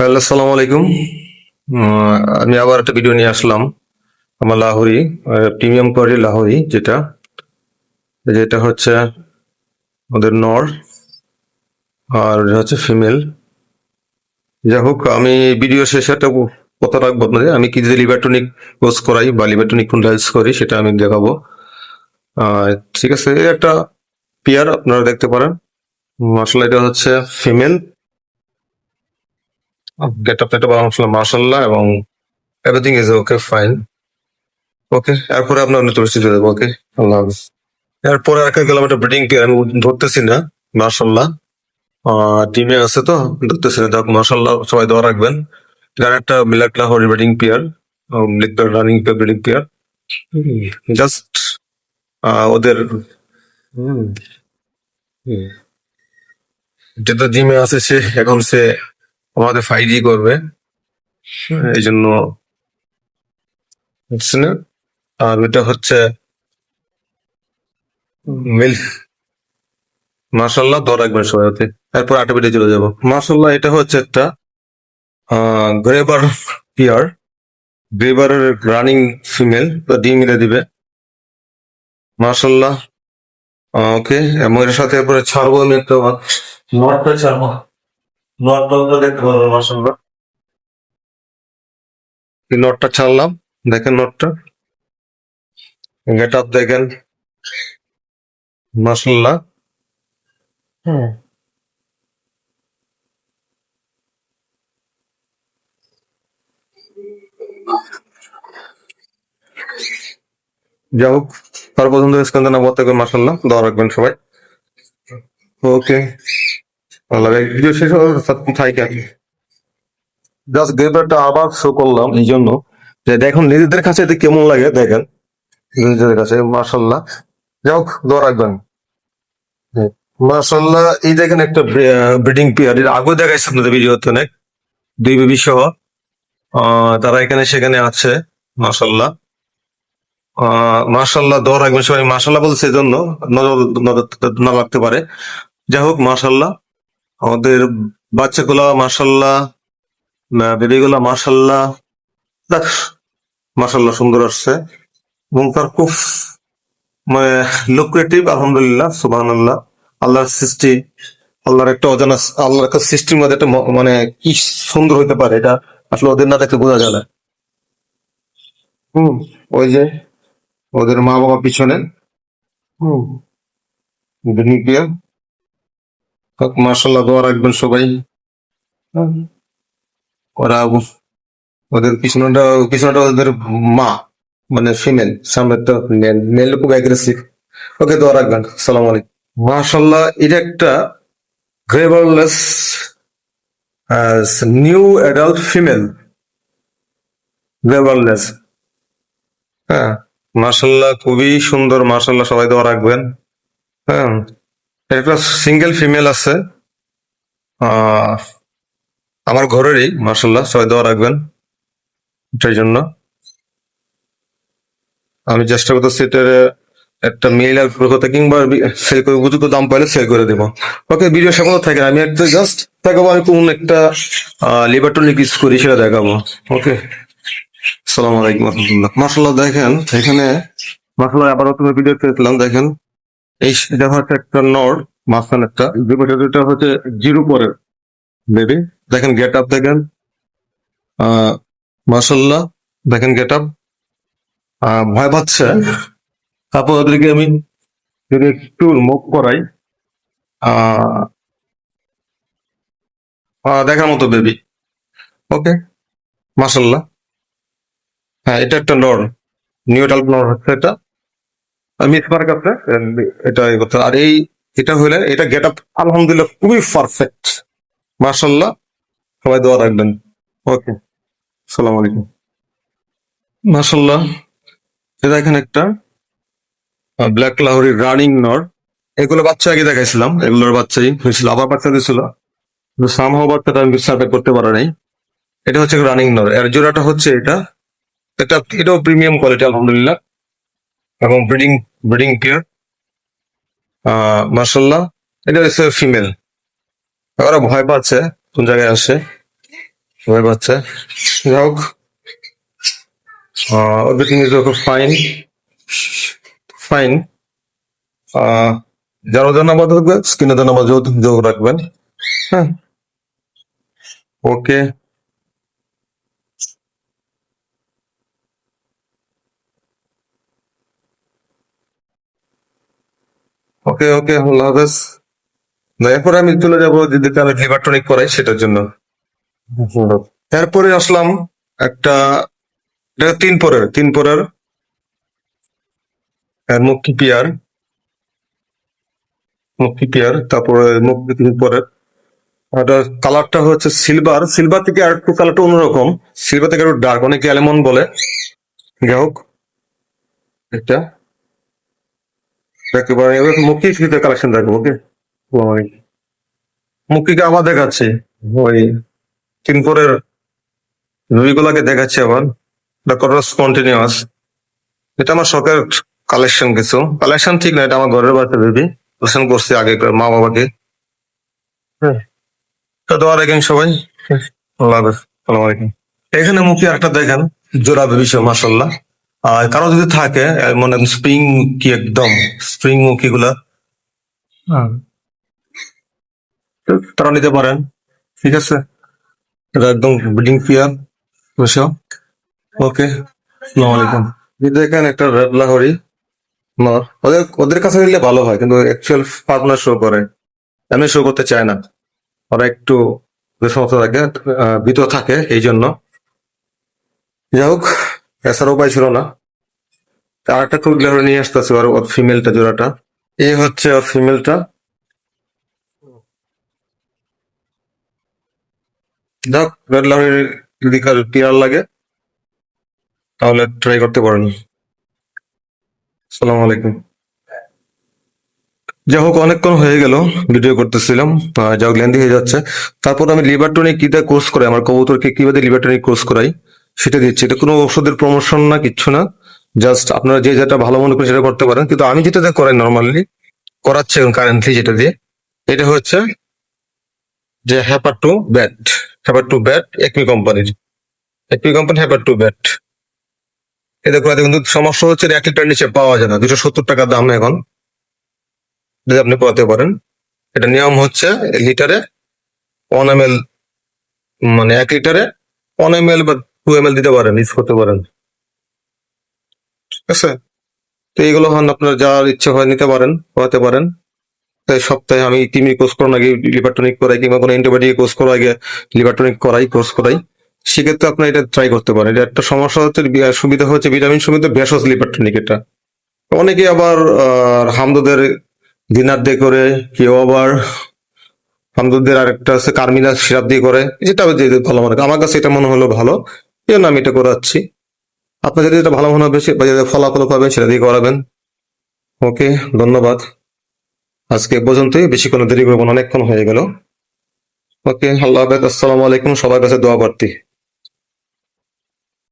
Hello, আসসালামু আলাইকুম। আমি আবার একটা ভিডিও নিয়ে আসলাম। আমার লাহোরি প্রিমিয়াম কোয়ালিটি লাহোরি যেটা। যেটা হচ্ছে ওদের নর, আর হচ্ছে ফিমেল যাই হোক, আমি ভিডিও শেষে একটা কথা রাখব আপনাদের। আমি কি যে লিভারটনিক কোর্স করাই বা লিভারটনিক ফুন্ডাইলস করি সেটা আমি দেখাবো। ঠিক আছে একটা পেয়ার আপনারা দেখতে পারেন। আসলে এটা হচ্ছে ফিমেল গেট আপ এটা মার্শাল্লাহ এবং everything is okay fine okay এরপরে আপনার অন্য পরিস্থিতি দেবো ওকে আল্লাহ হাফিজ। এরপরে একটা গেলাম একটা ব্রিডিং পেয়ার আমি ধরতেছি না মার্শাল্লাহ টিমে আছে তো ধরতেছি না যাক মার্শাল্লাহ সবাই দোয়া রাখবেন। এখানে একটা মিলাক লাহোরি ব্রিডিং পেয়ার লিখতে রানিং ব্রিডিং পেয়ার জাস্ট ওদের। যেটা জিমে আছে সে এখন সে আমাদের ফাইডি করবে। এই জন্য আর এটা হচ্ছে মার্শাল্লাহ দর রাখবেন সবাই ওতে। এরপর আটা পেটে চলে যাব। মার্শাল্লাহ এটা হচ্ছে একটা গ্রেবার পিয়ার গ্রেবারের রানিং ফিমেল ডিম মিলে দিবে। মার্শাল্লাহ ওকে এবং এর সাথে এরপরে ছাড়বো আমি একটা নটটা ছাড়বো। নটটা দেখতে ছাড়লাম দেখেন নটটা। গেট আপ দেখেন মাসাল্লাহ যাই হোক তার পছন্দ স্কান্দানা বলতে মাসাল্লাহ দোয়া রাখবেন সবাই। ওকে। শো করলাম এই জন্য। যে দেখুন, নিজেদের কাছে এটা কেমন লাগে, দেখেন। নিজেদের কাছে মার্শাল্লাহ যাই হোক, দোয়া রাখবেন। মার্শাল্লাহ এই দেখেন একটা ব্রিডিং পিয়ার এর আগে দেখাইছে আপনাদের ভিডিওতে অনেক। দুই বেবি সহ। তারা এখানে, সেখানে আছে মার্শাল্লাহ মার্শাল্লাহ দোয়া রাখবেন সবাই। মার্শাল্লাহ বলছে, এই জন্য নজর নজর না লাগতে পারে। যাই হোক মার্শাল্লাহ আমাদের বাচ্চাগুলা মার্শাল্লাহ বেবিগুলা মার্শাল্লাহ দেখ মার্শাল্লাহ সুন্দর আসছে। এবং তার খুব মানে লুক্রেটিভ আলহামদুলিল্লাহ সুবাহ আল্লাহ আল্লাহর সৃষ্টি, আল্লাহর একটা অজানা আল্লাহর একটা সৃষ্টির মধ্যে একটা মানে কি সুন্দর হইতে পারে, এটা আসলে ওদের না দেখতে বোঝা যায় না। হুম, ওই যে, ওদের মা বাবা পিছনে। হুম দুর্নীতিয়া মার্শাল্লাহ দোয়া রাখবেন সবাই। ওরা ওদের পিছনটা পিছনটা ওদের মা মানে ফিমেল সামনেরটা মেল খুব অ্যাগ্রেসিভ ওকে দোয়া রাখবেন সালাম আলাইকুম। মাশাল্লাহ এটা একটা গ্রেভারলেস নিউ অ্যাডাল্ট ফিমেল গ্রেভারলেস হ্যাঁ মাশাল্লাহ খুবই সুন্দর মাশাল্লাহ সবাই দোয়া রাখবেন। হ্যাঁ। একটা সিঙ্গেল ফিমেল আছে। আমার ঘরেরই মাশাল্লাহ সবাই দোয়া রাখবেন এটার জন্য। আমি চেষ্টা করতেছি এটার, একটা মেল আর কথা কিংবা সেল করে উপযুক্ত দাম পাইলে সেল করে দেবো। ওকে ভিডিও সকল থাকে আমি একটা জাস্ট দেখাবো, আমি কোন একটা লিভারটনিক ইউজ করি, সেটা দেখাবো। ওকে সালাম আলাইকুম মাসাল্লাহ দেখেন, এখানে মাসাল্লাহ আবার তুমি ভিডিও পেয়েছিলাম দেখেন। এই এটা হচ্ছে একটা নর মাঝখানে একটা। দুটা হচ্ছে জিরো পরের বেবি দেখেন গেট আপ দেখেন। মাসাল্লাহ দেখেন গেট আপ ভয় পাচ্ছে। তারপর ওদেরকে আমি যদি একটু মুখ করাই দেখার মতো বেবি ওকে মাসাল্লাহ হ্যাঁ এটা একটা নর নিউটাল নর হচ্ছে এটা। মিস মার্ক আছে এটা কথা। আর এই, এটা হলে এটা গেট আপ আলহামদুলিল্লাহ খুবই পারফেক্ট মাসাল্লাহ সবাই দোয়া রাখবেন। ওকে সালাম আলাইকুম। মাসাল্লাহ এটা এখানে একটা ব্ল্যাক লাহোরি রানিং নর এগুলো বাচ্চা আগে দেখাইছিলাম। এগুলোর বাচ্চাই হয়েছিল, আবার বাচ্চা দিয়েছিল। সাম হওয়া বাচ্চাটা আমি সার্ভে করতে পারি নাই। এটা হচ্ছে রানিং নর এর জোড়াটা হচ্ছে এটা। এটা, এটাও প্রিমিয়াম কোয়ালিটি আলহামদুলিল্লাহ। এবং ব্রিডিং ব্রিডিং কেয়ার মার্শাল্লাহ এটা হচ্ছে ফিমেল ওরা ভয় পাচ্ছে কোন জায়গায় আসে। ভয় পাচ্ছে। যাই হোক everything is okay fine fine যারা নাম্বার থাকবে স্ক্রিনে যোগ যোগ রাখবেন। হ্যাঁ। ওকে ওকে ওকে আল্লাহ হাফেজ। না, এরপরে আমি চলে যাব যেদিকে আমি লিভার করাই সেটার জন্য। এরপরে আসলাম একটা তিন পরের তিন পরের মুক্তি পিয়ার। মুক্তি পিয়ার তারপরে মুক্তি তিন পরের। এটা কালারটা হচ্ছে সিলভার সিলভার থেকে আর একটু কালারটা অন্যরকম। সিলভার থেকে একটু ডার্ক অনেকে অ্যালেমন বলে। যাই হোক এটা একেবারে মুক্তি কালেকশন রাখব ওকে মুক্তিকে আবার দেখাচ্ছি। ওই তিন পরের রুইগুলাকে দেখাচ্ছি আবার। কন্টিনিউয়াস কন্টিনিউয়াস এটা আমার শখের কালেকশন কিছু। কালেকশন ঠিক না এটা আমার ঘরের বাচ্চা বেবি কালেকশন করছি আগে মা বাবাকে। হ্যাঁ দোয়া রাখেন সবাই। আল্লাহ হাফেজ। আলাইকুম। এখানে মুখে একটা দেখেন। জোড়া বেবি মাসাল্লাহ আর কারও যদি থাকে মনে স্প্রিং কি একদম স্প্রিং মুখি গুলা তারা নিতে পারেন ঠিক আছে? এটা একদম ব্রিডিং পিয়ার বুঝছ? ওকে আসসালামু আলাইকুম। দেখেন একটা রেড লাহরি ওদের ওদের কাছে নিলে ভালো হয় কিন্তু অ্যাকচুয়াল পার্টনার শো করে। এমনি শো করতে চায় না। ওরা একটু সমস্যা থাকে ভিতর থাকে এই জন্য যাই হোক এছাড়া উপায় ছিল না। আর একটা খুব লাহরি নিয়ে আসতেছে আর ফিমেলটা জোড়াটা। এ হচ্ছে ওর ফিমেলটা যাক রেড লাহরির যদি পিয়ার লাগে, তাহলে ট্রাই করতে পারেন। সালাম আলাইকুম। যাই হোক, অনেকক্ষণ হয়ে গেল ভিডিও করতেছিলাম যাই হোক লেন্দি হয়ে যাচ্ছে। তারপর আমি লিভার টনিক কিটা কোর্স করাই, আমার কবুতরকে কীভাবে লিভার টনিক কোর্স করাই? সেটা দিচ্ছে। এটা কোনো ওষুধের প্রমোশন না, কিচ্ছু না। জাস্ট আপনারা যে যেটা ভালো মনে করেন সেটা করতে পারেন। কিন্তু আমি যেটা করাই নর্মালি করাচ্ছি এখন কারেন্টলি যেটা দিয়ে, এটা হচ্ছে যে হ্যাপার টু ব্যাট হ্যাপার টু ব্যাট একমি কোম্পানির একমি কোম্পানি হ্যাপার টু ব্যাট এটা করাতে কিন্তু সমস্যা হচ্ছে এক লিটার নিচে পাওয়া যায় না। দুশো সত্তর টাকা দাম এখন। যদি আপনি করাতে পারেন, এটা নিয়ম হচ্ছে লিটারে ওয়ান এম এল মানে এক লিটারে ওয়ান এম এল বা টু এম এল দিতে পারেন ইউজ করতে পারেন। ঠিক আছে? তো এইগুলো হন, আপনার যার ইচ্ছে হয় নিতে পারেন, করাতে পারেন। সপ্তাহে আমি তিমি কোর্স করার আগে লিভার করাই, কিংবা কোনো অ্যান্টিবায়োটিক কোর্স করার আগে লিভার করাই কোর্স করাই। সেক্ষেত্রে আপনার এটা ট্রাই করতে পারেন। এটা একটা সমস্যা হচ্ছে সুবিধা হচ্ছে ভিটামিন সুবিধা ভেষজ লিভার টনিক এটা অনেকে আবার হামদদের ডিনার দিয়ে করে, কেউ আবার হামদদের আরেকটা আছে কার্মিনা সিরাপ দিয়ে করে, যেটা যে ভালো মনে। আমার কাছে এটা মনে হলো ভালো। এই জন্য আমি এটা করাচ্ছি। আপনার যদি এটা ভালো মনে হবে বা যাতে ফলাফল পাবেন, সেটা দিয়ে করাবেন। ওকে, ধন্যবাদ। আজকে পর্যন্তই। বেশি কোনো দেরি করব অনেকক্ষণ হয়ে গেল। ওকে, আল্লাহ হাফেজ, আসসালামু আলাইকুম। সবার কাছে দোয়া প্রার্থী